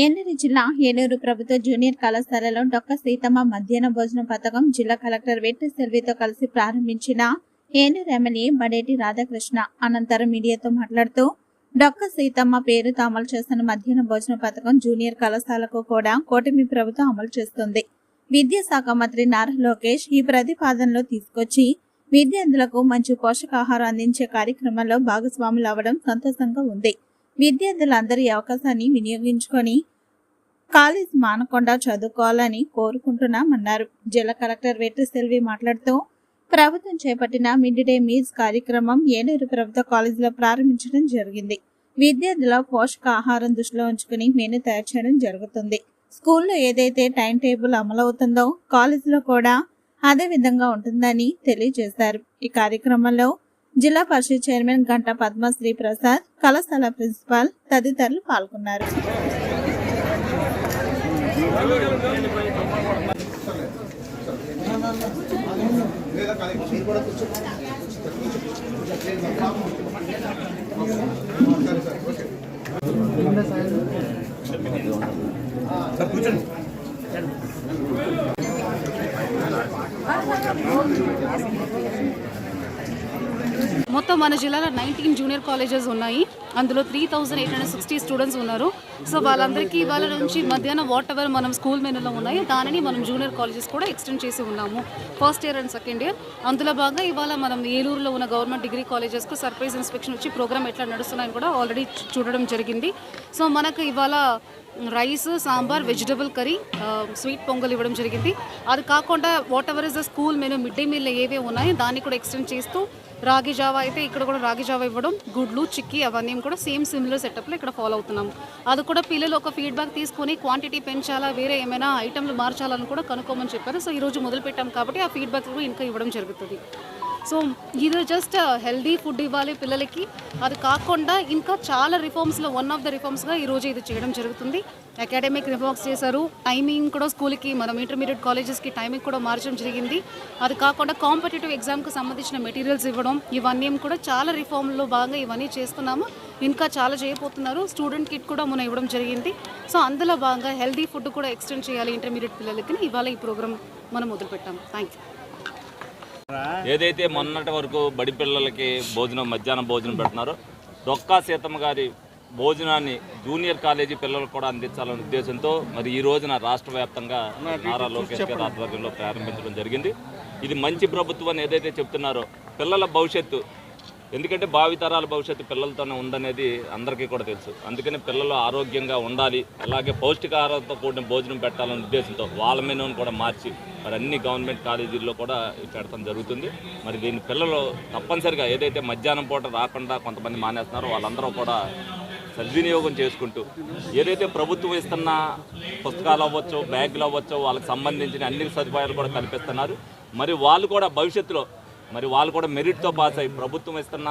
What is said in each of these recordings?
ఏలూరు జిల్లా ఏలూరు ప్రభుత్వ జూనియర్ కళాశాలలో డొక్క సీతమ్మ మధ్యాహ్న భోజన పథకం జిల్లా కలెక్టర్ వెట్టి సెల్వితో కలిసి ప్రారంభించిన ఏలూరు ఎమ్మెల్యే బడేటి రాధాకృష్ణ అనంతరం మీడియాతో మాట్లాడుతూ డొక్క సీతమ్మ పేరుతో అమలు చేస్తున్న మధ్యాహ్న భోజన పథకం జూనియర్ కళాశాలకు కూడా కూటమి ప్రభుత్వం అమలు చేస్తుంది. విద్యాశాఖ మంత్రి నారా లోకేష్ ఈ ప్రతిపాదనలో తీసుకొచ్చి విద్యార్థులకు మంచి పోషకాహారం అందించే కార్యక్రమంలో భాగస్వాములు అవ్వడం సంతోషంగా ఉంది. విద్యార్థులందరూ ఈ అవకాశాన్ని వినియోగించుకొని కాలేజ్ మానకుండా చదువుకోవాలని కోరుకుంటున్నామన్నారు. జిల్లా కలెక్టర్ వెట్రి సెల్వి మాట్లాడుతూ ప్రభుత్వం చేపట్టిన మిడ్ డే మీల్స్ కార్యక్రమం ఏలూరు ప్రభుత్వ కాలేజీలో ప్రారంభించడం జరిగింది. విద్యార్థుల పోషకాహారం దృష్టిలో ఉంచుకుని మెను తయారు చేయడం జరుగుతుంది. స్కూల్లో ఏదైతే టైం టేబుల్ అమలవుతుందో కాలేజీలో కూడా అదే విధంగా ఉంటుందని తెలియజేశారు. ఈ కార్యక్రమంలో జిల్లా పరిషత్ చైర్మన్ గంట పద్మశ్రీ ప్రసాద్ కళాశాల ప్రిన్సిపాల్ తదితరులు పాల్గొన్నారు. మొత్తం మన జిల్లాలో నైన్టీన్ జూనియర్ కాలేజెస్ ఉన్నాయి. అందులో three thousand eight hundred sixty students ఉన్నారు. సో వాళ్ళందరికీ ఇవాళ నుంచి మధ్యాహ్నం వాట్ ఎవర్ మనం స్కూల్ మెనూలో ఉన్నాయి దానిని మనం జూనియర్ కాలేజెస్ కూడా ఎక్స్టెండ్ చేసి ఉన్నాము. First year and second year అందులో భాగంగా ఇవాళ మనం ఏలూరులో ఉన్న గవర్నమెంట్ డిగ్రీ కాలేజెస్కు సర్ప్రైజ్ ఇన్స్పెక్షన్ వచ్చి ప్రోగ్రామ్ ఎట్లా నడుస్తున్నాయని కూడా ఆల్రెడీ చూడడం జరిగింది. సో మనకు ఇవాళ rice sambar vegetable curry sweet pongal ఇవ్వడం జరిగింది. అది కాకుండా whatever is the school menu mid day meal ఏవే ఉన్నాయి దాన్ని కూడా ఎక్స్టెండ్ చేస్తూ రాగి జావా అయితే ఇక్కడ కూడా రాగి జావా ఇవ్వడం గుడ్లు చిక్కీ అవన్నీ కూడా సేమ్ సిమిలర్ సెటప్లో ఇక్కడ ఫాలో అవుతున్నాం అది కూడా పిల్లలు ఒక ఫీడ్బ్యాక్ తీసుకొని క్వాంటిటీ పెంచాలా వేరే ఏమైనా ఐటెంలు మార్చాలని కూడా కనుక్కోమని చెప్పారు. సో ఈరోజు మొదలుపెట్టాం కాబట్టి ఆ ఫీడ్బ్యాక్ కూడా ఇంకా ఇవ్వడం జరుగుతుంది. సో ఇది జస్ట్ హెల్దీ ఫుడ్ ఇవ్వాలి పిల్లలకి. అది కాకుండా ఇంకా చాలా రిఫార్మ్స్లో వన్ ఆఫ్ ద రిఫార్మ్స్గా ఈరోజు ఇది చేయడం జరుగుతుంది. అకాడమిక్ రిఫార్మ్స్ చేశారు. టైమింగ్ కూడా స్కూల్కి మనం ఇంటర్మీడియట్ కాలేజెస్కి టైమింగ్ కూడా మార్చడం జరిగింది. అది కాకుండా కాంపిటేటివ్ ఎగ్జామ్కి సంబంధించిన మెటీరియల్స్ ఇవ్వడం ఇవన్నీ కూడా చాలా రిఫార్మ్లో భాగంగా ఇవన్నీ చేస్తున్నాము. ఇంకా చాలా చేయబోతున్నారు. స్టూడెంట్ కిట్ కూడా మనం ఇవ్వడం జరిగింది. సో అందులో భాగంగా హెల్దీ ఫుడ్ కూడా ఎక్స్టెండ్ చేయాలి ఇంటర్మీడియట్ పిల్లలకి. ఇవాళ ఈ ప్రోగ్రామ్ మనం మొదలుపెట్టాము. థ్యాంక్ యూ ఏదైతే మొన్నటి వరకు బడి పిల్లలకి భోజనం మధ్యాహ్నం భోజనం పెడుతున్నారో డొక్కా సీతమ్మ గారి భోజనాన్ని జూనియర్ కాలేజీ పిల్లలకు కూడా అందించాలనే ఉద్దేశంతో మరి ఈ రోజున రాష్ట్ర వ్యాప్తంగా నారా లోకేష్ గారి ఆధ్వర్యంలో ప్రారంభించడం జరిగింది. ఇది మంచి ప్రభుత్వం ఏదైతే చెప్తున్నారో పిల్లల భవిష్యత్తు ఎందుకంటే భావితరాల భవిష్యత్తు పిల్లలతోనే ఉందనేది అందరికీ కూడా తెలుసు. అందుకని పిల్లలు ఆరోగ్యంగా ఉండాలి అలాగే పౌష్టికాహారంతో కూడిన భోజనం పెట్టాలనే ఉద్దేశంతో వాళ్ళ మెనూను కూడా మార్చి మరి అన్ని గవర్నమెంట్ కాలేజీల్లో కూడా పెడతాం జరుగుతుంది. మరి దీని పిల్లలు తప్పనిసరిగా ఏదైతే మధ్యాహ్నం పూట రాకుండా కొంతమంది మానేస్తున్నారో వాళ్ళందరూ కూడా సద్వినియోగం చేసుకుంటూ ఏదైతే ప్రభుత్వం ఇస్తున్న పుస్తకాలు అవ్వచ్చు బ్యాగులు అవ్వచ్చు వాళ్ళకి సంబంధించిన అన్ని సదుపాయాలు కూడా కల్పిస్తున్నారు. మరి వాళ్ళు కూడా భవిష్యత్తులో మరి వాళ్ళు కూడా మెరిట్తో పాస్ అయ్యి ప్రభుత్వం ఇస్తున్న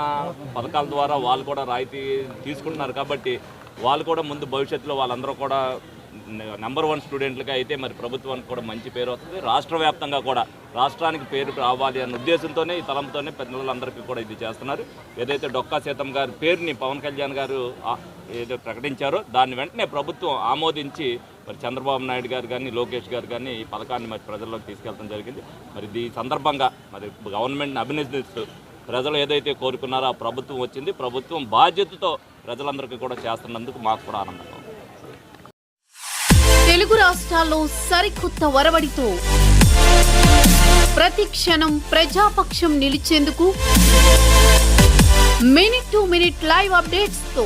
పథకాల ద్వారా వాళ్ళు కూడా రాయితీ తీసుకుంటున్నారు కాబట్టి వాళ్ళు కూడా ముందు భవిష్యత్తులో వాళ్ళందరూ కూడా నెంబర్ వన్ స్టూడెంట్లుగా అయితే మరి ప్రభుత్వానికి కూడా మంచి పేరు వస్తుంది. రాష్ట్ర వ్యాప్తంగా కూడా రాష్ట్రానికి పేరు రావాలి అన్న ఉద్దేశంతోనే ఈ తలంతోనే పిల్లలందరికీ కూడా ఇది చేస్తున్నారు. ఏదైతే డొక్కా సీతం గారి పేరుని పవన్ కళ్యాణ్ గారు ఏదో ప్రకటించారో దాన్ని వెంటనే ప్రభుత్వం ఆమోదించి మరి చంద్రబాబు నాయుడు గారు కానీ లోకేష్ గారు కానీ ఈ పథకాన్ని మరి ప్రజల్లోకి తీసుకెళ్ళడం జరిగింది. మరి ఈ సందర్భంగా మరి గవర్నమెంట్ని అభినందిస్తూ ప్రజలు ఏదైతే కోరుకున్నారో ఆ ప్రభుత్వం వచ్చింది. ప్రభుత్వం బాధ్యతతో ప్రజలందరికీ కూడా చేస్తున్నందుకు మాకు కూడా ఆనందంగా తెలుగు రాష్ట్రాల్లో సరికొత్త వరవడితో ప్రతి క్షణం ప్రజాపక్షం నిలిచేందుకు మినిట్ టు మినిట్ లైవ్ అప్డేట్స్తో